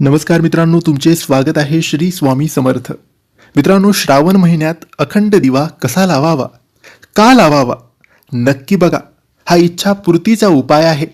नमस्कार मित्रांनो तुमचे स्वागत आहे श्री स्वामी समर्थ. मित्रांनो श्रावण महिन्यात अखंड दिवा कसा लावावा? का लावावा? नक्की बघा. हा इच्छापूर्तीचा उपाय आहे.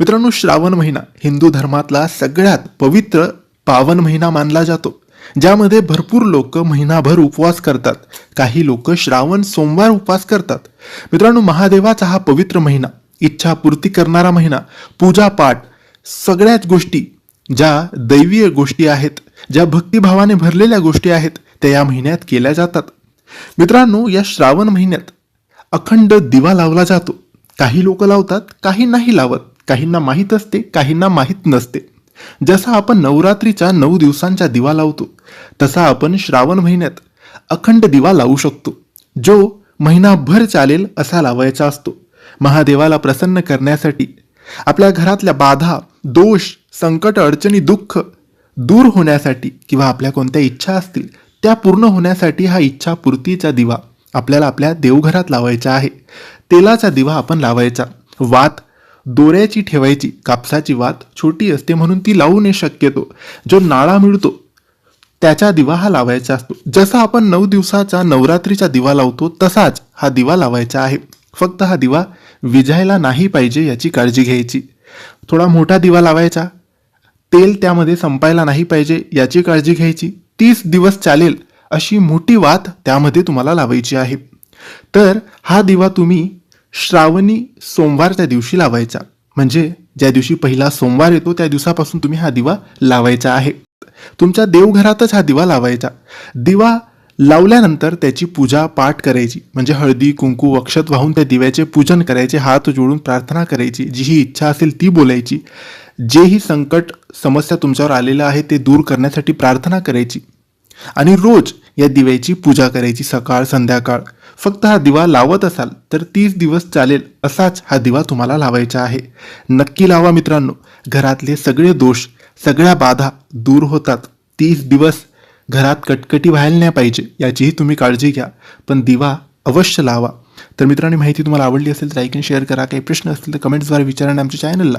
मित्रांनो श्रावण महिना हिंदू धर्मातला सगळ्यात पवित्र पावन महिना मानला जातो. ज्यामध्ये भरपूर लोक महिनाभर उपवास करतात. काही लोक श्रावण सोमवार उपवास करतात. मित्रांनो महादेवाचा हा पवित्र महिना इच्छापूर्ती करणारा महिना पूजापाठ सगळ्याच गोष्टी ज्या दैवीय गोष्टी आहेत ज्या भक्तिभावाने भरलेल्या गोष्टी आहेत त्या या महिन्यात केल्या जातात. मित्रांनो या श्रावण महिन्यात अखंड दिवा लावला जातो. काही लोक लावतात काही नाही लावत. काहींना माहीत असते काहींना माहीत नसते. जसा आपण नवरात्रीच्या नऊ दिवसांचा दिवा लावतो तसा आपण श्रावण महिन्यात अखंड दिवा लावू शकतो. जो महिनाभर चालेल असा लावायचा असतो. महादेवाला प्रसन्न करण्यासाठी आपल्या घरातल्या बाधा दोष संकट अडचणी दुःख दूर होण्यासाठी किंवा आपल्या कोणत्या इच्छा असतील त्या पूर्ण होण्यासाठी हा इच्छापूर्तीचा दिवा आपल्याला आपल्या देवघरात लावायचा आहे. तेलाचा दिवा आपण लावायचा. वात दोऱ्याची ठेवायची कापसाची वात छोटी असते म्हणून ती लावू नये शक्यतो. जो नाळा मिळतो त्याचा दिवा हा लावायचा असतो. जसा आपण नऊ दिवसाचा नवरात्रीचा दिवा लावतो तसाच हा दिवा लावायचा आहे. फक्त हा दिवा विजायला नाही पाहिजे याची काळजी घ्यायची. थोडा मोठा दिवा लावायचा. तेल त्यामध्ये संपायला नाही पाहिजे याची काळजी घ्यायची. तीस दिवस चालेल अशी मोठी वात त्यामध्ये तुम्हाला लावायची आहे. तर हा दिवा तुम्ही श्रावणी सोमवारच्या दिवशी लावायचा. म्हणजे ज्या दिवशी पहिला सोमवार येतो त्या दिवसापासून तुम्ही हा दिवा लावायचा आहे. तुमच्या देवघरातच हा दिवा लावायचा. दिवा लावल्यानंतर त्याची पूजा पाठ करायची. म्हणजे हळदी कुंकू अक्षत वाहून त्या दिव्याचे पूजन करायचे हात जोडून प्रार्थना करायची जी ही इच्छा असेल ती बोलायची. जेही संकट समस्या तुमच्यावर आलेलं आहे ते दूर करण्यासाठी प्रार्थना करायची. आणि रोज या दिव्याची पूजा करायची सकाळ संध्याकाळ. फक्त हा दिवा लावत असाल तर तीस दिवस चालेल असाच हा दिवा तुम्हाला लावायचा आहे. नक्की लावा मित्रांनो. घरातले सगळे दोष सगळ्या बाधा दूर होतात. तीस दिवस घरात कटकटी व्हायला नाही पाहिजे याचीही तुम्ही काळजी घ्या. पण दिवा अवश्य लावा. तर मित्रांनी माहिती तुम्हाला आवडली असेल तर लाईक आणि शेअर करा. काही प्रश्न असतील तर कमेंट्सद्वारे विचारा आणि आमच्या चॅनलला